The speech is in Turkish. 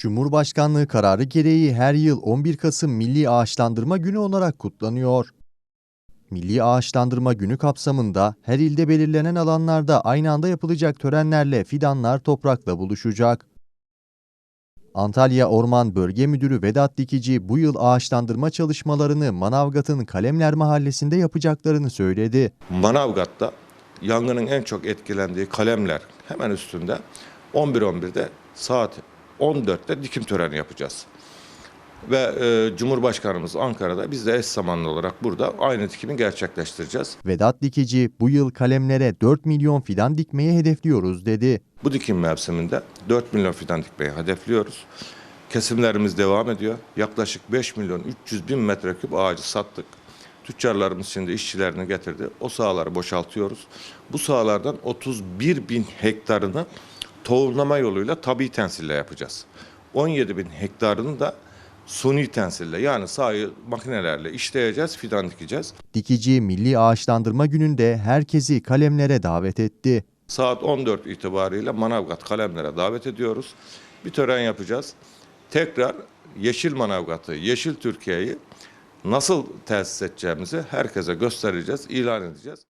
Cumhurbaşkanlığı kararı gereği her yıl 11 Kasım Milli Ağaçlandırma Günü olarak kutlanıyor. Milli Ağaçlandırma Günü kapsamında her ilde belirlenen alanlarda aynı anda yapılacak törenlerle fidanlar toprakla buluşacak. Antalya Orman Bölge Müdürü Vedat Dikici bu yıl ağaçlandırma çalışmalarını Manavgat'ın Kalemler Mahallesi'nde yapacaklarını söyledi. Manavgat'ta yangının en çok etkilendiği kalemler hemen üstünde 11.11'de saat 14'te dikim töreni yapacağız. Ve e, Cumhurbaşkanımız Ankara'da biz de eş zamanlı olarak burada aynı dikimi gerçekleştireceğiz. Vedat Dikici bu yıl kalemlere 4 milyon fidan dikmeyi hedefliyoruz dedi. Bu dikim mevsiminde 4 milyon fidan dikmeyi hedefliyoruz. Kesimlerimiz devam ediyor. Yaklaşık 5 milyon 300 bin metreküp ağacı sattık. Tüccarlarımız şimdi işçilerini getirdi. O sahaları boşaltıyoruz. Bu sahalardan 31 bin hektarını tohumlama yoluyla tabi tensille yapacağız. 17 bin hektarını da suni tensille yani sahayı makinelerle işleyeceğiz, fidan dikeceğiz. Dikici Milli Ağaçlandırma Günü'nde herkesi kalemlere davet etti. Saat 14 itibariyle Manavgat kalemlere davet ediyoruz. Bir tören yapacağız. Tekrar Yeşil Manavgat'ı, Yeşil Türkiye'yi nasıl tesis edeceğimizi herkese göstereceğiz, ilan edeceğiz.